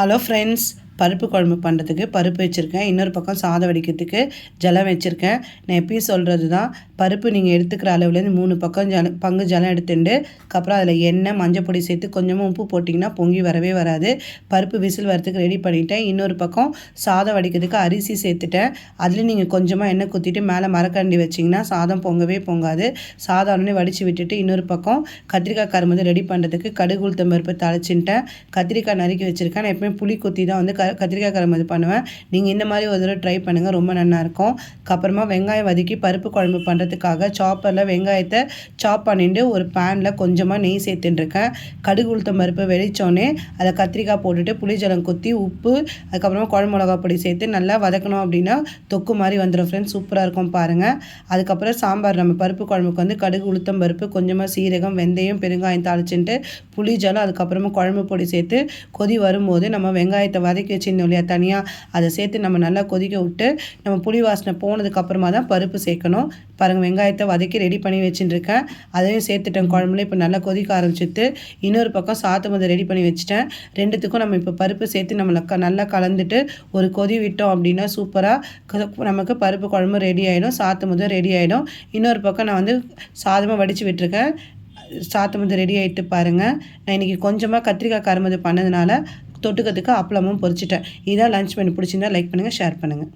Hello friends பருப்பு குழம்பு பண்ணுறதுக்கு பருப்பு வச்சுருக்கேன். இன்னொரு பக்கம் சாதம் வடிக்கிறதுக்கு ஜலம் வச்சுருக்கேன். நான் எப்பயும் சொல்கிறது தான் பருப்பு நீங்கள் எடுத்துக்கிற அளவுலேருந்து மூணு பக்கம் ஜல பங்கு ஜலம் எடுத்துட்டு அப்புறம் அதில் எண்ணெய் மஞ்சள் பொடி சேர்த்து கொஞ்சமாக உப்பு போட்டிங்கன்னா பொங்கி வரவே வராது. பருப்பு விசில் வரத்துக்கு ரெடி பண்ணிட்டேன். இன்னொரு பக்கம் சாதம் வடிக்கிறதுக்கு அரிசி சேர்த்துட்டேன். அதில் நீங்கள் கொஞ்சமாக எண்ணெய் குத்திட்டு மேலே மரக்கண்டி வச்சிங்கன்னா சாதம் பொங்கவே பொங்காது. சாதம் உடனே வடித்து விட்டுட்டு இன்னொரு பக்கம் கத்திரிக்காய் கரும்பு ரெடி பண்ணுறதுக்கு கடுகு உளுத்தம் பருப்பு தழைச்சின்ட்டேன் கத்திரிக்காய் நறுக்கி வச்சுருக்கேன். நான் எப்பவுமே புளி குத்தி தான் வந்து க கத்திரிக்காய் குழம்பு இது பண்ணுவேன். நீங்கள் இந்த மாதிரி ஒரு தடவை ட்ரை பண்ணுங்கள் ரொம்ப நல்லாயிருக்கும் அப்புறமா வெங்காயம் வதக்கி பருப்பு குழம்பு பண்ணுறதுக்காக சாப்பரில் வெங்காயத்தை சாப் பண்ணிட்டு ஒரு பேனில் கொஞ்சமாக நெய் சேர்த்துட்டுருக்கேன். கடுகு உளுத்தம் பருப்பு வெளிச்சோடனே அதை கத்திரிக்காய் போட்டுட்டு புளிஜலம் கொத்தி உப்பு அதுக்கப்புறமா குழம்பு மிளகா பொடி சேர்த்து நல்லா வதக்கணும் அப்படின்னா தொக்கு மாதிரி வந்துடும் ஃப்ரெண்ட்ஸ் சூப்பராக இருக்கும் பாருங்கள் அதுக்கப்புறம் சாம்பார் நம்ம பருப்பு குழம்புக்கு வந்து கடுகு உளுத்தம் பருப்பு கொஞ்சமாக சீரகம் வெந்தயம் பெருங்காயம் தாளிச்சுட்டு புளிஜலம் அதுக்கப்புறமா குழம்பு பொடி சேர்த்து கொதி வரும்போது நம்ம வெங்காயத்தை வதக்கி வச்சுருந்தோம் இல்லையா தனியாக அதை சேர்த்து நம்ம நல்லா கொதிக்க விட்டு நம்ம புளி வாசனை போனதுக்கப்புறமா தான் பருப்பு சேர்க்கணும். பாருங்கள் வெங்காயத்தை வதக்கி ரெடி பண்ணி வச்சுட்டுருக்கேன் அதையும் சேர்த்துட்டேன் குழம்புல. இப்போ நல்லா கொதிக்க ஆரம்பிச்சிட்டு இன்னொரு பக்கம் சாத்து மதம் ரெடி பண்ணி வச்சுட்டேன். ரெண்டுத்துக்கும் நம்ம இப்போ பருப்பு சேர்த்து நம்மளை நல்லா கலந்துட்டு ஒரு கொதி விட்டோம் அப்படின்னா சூப்பராக நமக்கு பருப்பு குழம்பு ரெடி ஆகிடும் சாத்து மதம் ரெடி ஆகிடும் இன்னொரு பக்கம் நான் வந்து சாதமாக வடித்து விட்டுருக்கேன். சாத்து சாத்தமது ரெடி ஆகிட்டு பாருங்கள் நான் இன்றைக்கி கொஞ்சமாக கத்திரிக்காய் கரும்பு பண்ணதுனால தொட்டுக்கிறதுக்கு அப்பளமும் பொரிச்சிட்டேன். இதான் லஞ்ச் பண்ணி பிடிச்சிருந்தா லைக் பண்ணுங்கள் ஷேர் பண்ணுங்கள்